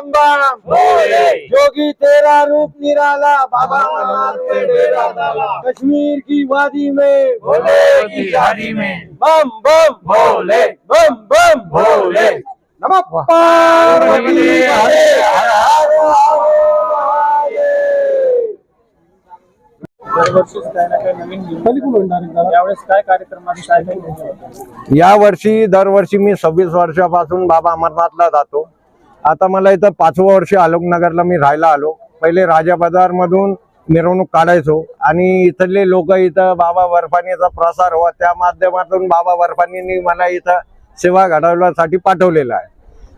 बम बम भोले। जोगी तेरा रूप निराला. बाबा कश्मीर की वादी में. भोले की झाड़ी में. बम बम. भोले। बम बम. भोले। नमः पार्वती हरे? या वर्षी दरवर्षी मी सव्वीस वर्षापासून बाबा अमरनाथला जातो. आता मला इथं पाचवं वर्ष आलोकनगरला मी राहायला आलो. पहिले राजा बाजार मधून मिरवणूक काढायचो. आणि इथले लोक इथं बाबा बर्फानीचा प्रसार व्हावा त्या माध्यमातून बाबा बर्फानींनी मला इथं सेवा घडवण्यासाठी पाठवलेलं आहे.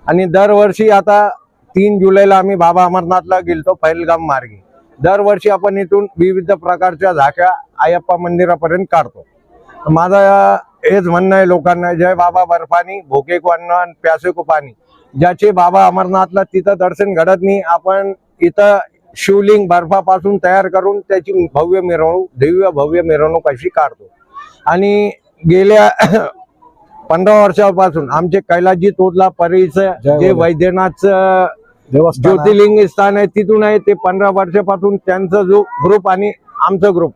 आणि दरवर्षी आता तीन जुलैला आम्ही बाबा अमरनाथला गेलतो फैलगाम मार्गी. दरवर्षी आपण इथून विविध प्रकारच्या झाक्या आयप्पा मंदिरापर्यंत काढतो. माझं हेच म्हणणं आहे लोकांना जय बाबा बर्फानी भोके को अन्न आणि प्यासे को पाणी ज्याचे बाबा अमरनाथला तिथं दर्शन घडत नाही. आपण इथं शिवलिंग बर्फापासून तयार करून त्याची भव्य मिरवणूक दिव्य भव्य मिरवणूक अशी काढतो. आणि गेल्या पंधरा वर्षापासून आमचे कैलाजी तोडला परीचं जे वैद्यनाथचं ज्योतिर्लिंग स्थान आहे तिथून आहे ते पंधरा वर्षापासून त्यांचा जो ग्रुप आणि आमचं ग्रुप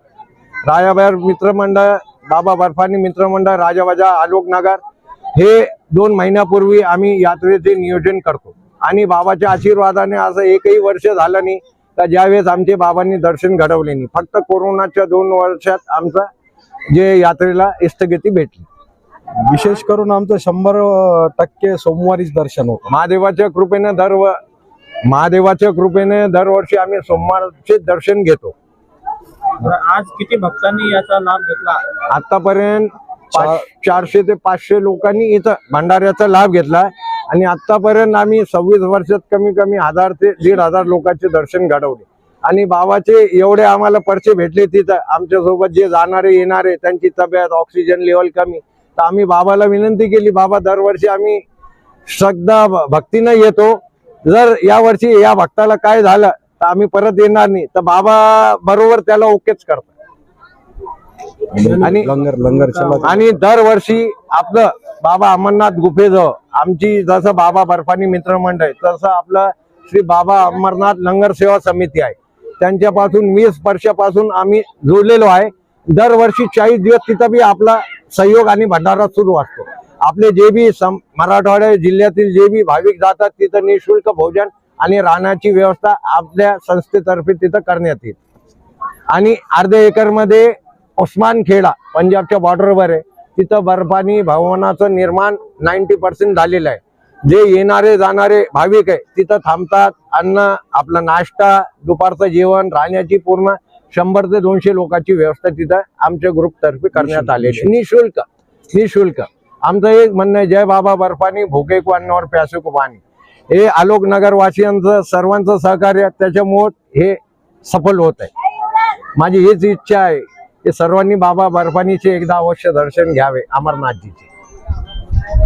राजाबाहेर मित्रमंडळ बाबा बर्फानी मित्रमंडळ राजाबाजा आलोकनगर हे दोन महिन्यापूर्वी आम्ही यात्रेचे नियोजन करतो. आणि बाबाच्या आशीर्वादाने असं एकही वर्ष झालं नाही का ज्यावेळेस आमचे बाबांनी दर्शन घडवले नाही. फक्त कोरोनाच्या दोन वर्षात आमचं जे यात्रेला स्थगिती भेटली. विशेष करून आमचं शंभर टक्के सोमवारीच दर्शन होतं. महादेवाच्या कृपेने दर महादेवाच्या कृपेने दरवर्षी आम्ही सोमवारचे दर्शन घेतो. तर आज किती भक्तांनी याचा लाभ घेतला? आतापर्यंत चारशे ते पाचशे लोकांनी इथं भंडाऱ्याचा लाभ घेतला आणि आतापर्यंत आम्ही सव्वीस वर्षात कमी कमी हजार ते दीड हजार लोकांचे दर्शन घडवले. आणि बाबाचे एवढे आम्हाला पर्चे भेटले तिथं. आमच्यासोबत जे जाणारे येणारे त्यांची तब्येत ऑक्सिजन लेवल कमी. तर आम्ही बाबाला विनंती केली बाबा दरवर्षी आम्ही श्रद्धा भ- भक्तीनं येतो. जर यावर्षी या भक्ताला काय झालं तर आम्ही परत येणार नाही. तर बाबा बरोबर त्याला ओकेच करतात. आणि लंगर लंगर आणि दरवर्षी आपलं बाबा अमरनाथ गुफेजवळ आमची जसं बाबा बर्फानी मित्रमंडळ तसं आपलं श्री बाबा अमरनाथ लंगर सेवा समिती आहे. त्यांच्यापासून वीस वर्षापासून आम्ही जोडलेलो आहे. दरवर्षी चाळीस दिवस तिथं बी आपला सहयोग आणि भंडारा सुरू असतो. आपले जे बी सम मराठवाड्या जिल्ह्यातील जे बी भाविक जातात तिथं निशुल्क भोजन आणि राहण्याची व्यवस्था आपल्या संस्थेतर्फे तिथं करण्यात येईल. आणि अर्ध्या एकरमध्ये उस्मान खेडा पंजाबच्या बॉर्डरवर आहे. तिथं बर्फानी भवनाचं निर्माण नाईन्टी पर्सेंट झालेलं आहे. जे येणारे जाणारे भाविक आहे तिथं थांबतात. अन्न आपला नाश्ता दुपारचं जेवण राहण्याची पूर्ण शंभर ते दोनशे लोकांची व्यवस्था तिथं आमच्या ग्रुप तर्फे करण्यात आलेली. निशुल्क. निशुल्क. आमचं एक म्हणणं आहे जय बाबा बर्फानी भोके को अन्न और प्यासे को पाणी हे आलोक नगर वासियांचं सर्वांचं सहकार्य त्याच्यामुळं हे सफल होत आहे. माझी हीच इच्छा आहे की सर्वांनी बाबा बर्फानीचे एकदा अवश्य दर्शन घ्यावे अमरनाथजीचे.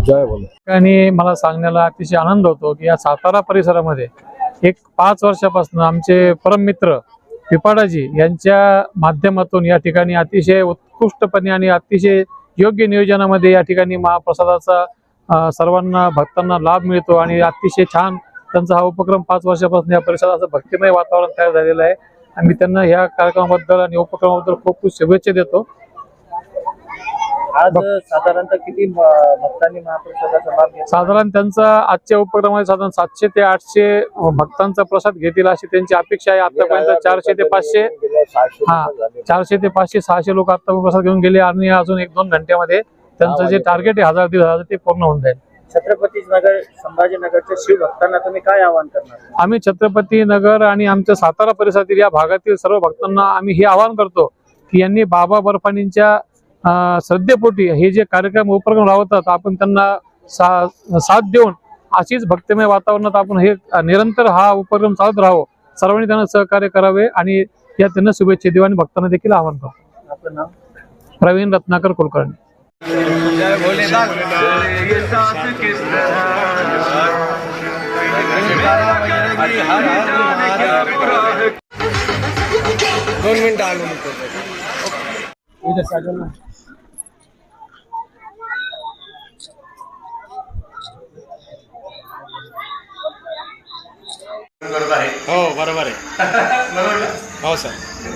जय बोले. आणि मला सांगण्याला अतिशय आनंद होतो की या सातारा परिसरामध्ये एक पाच वर्षापासून आमचे परममित्र पिपाडाजी यांच्या माध्यमातून या ठिकाणी अतिशय उत्कृष्टपणे आणि अतिशय योग्य नियोजनामध्ये या ठिकाणी महाप्रसादाचा सर्वांना भक्तांना लाभ मिळतो आणि अतिशय छान त्यांचा हा उपक्रम पाच वर्षापासून या परिसराचं भक्तिमय वातावरण तयार झालेलं आहे. आणि मी त्यांना ह्या कार्यक्रमाबद्दल आणि उपक्रमाबद्दल खूप खूप शुभेच्छा देतो. आज साधारणतः किती म- भक्तांनी महाप्रसादाचा लाभ घेतला? साधारण त्यांचा आजच्या उपक्रमामध्ये साधारण सातशे ते आठशे भक्तांचा प्रसाद घेतील अशी त्यांची अपेक्षा आहे. आतापर्यंत चारशे ते पाचशे हा चारशे ते पाचशे सहाशे लोक आता प्रसाद घेऊन गेले आणि अजून एक दोन घंट्यामध्ये त्यांचं जे टार्गेट आहे हजार दीड हजार ते पूर्ण होऊन जाईल. छत्रपती नगर संभाजीनगरच्या शिवभक्तांना तुम्ही काय आवाहन करणार? आम्ही छत्रपती नगर आणि आमच्या सातारा परिसरातील या भागातील सर्व भक्तांना आम्ही हे आवाहन करतो की यांनी बाबा बर्फानींच्या श्रद्धेपोटी हे जे कार्यक्रम उपक्रम राबवतात आपण त्यांना सा- साथ देऊन अशीच भक्तिमय वातावरणात आपण हे निरंतर हा उपक्रम चालत राहावं. सर्वांनी त्यांना सहकार्य करावे आणि या त्यांना शुभेच्छा देऊ आणि भक्तांना देखील आवाहन करतो आपलं नाव? प्रवीण रत्नाकर कुलकर्णी. दोन मिनिटं आलो करत आहे हो बरोबर आहे बरोबर ना? हो sir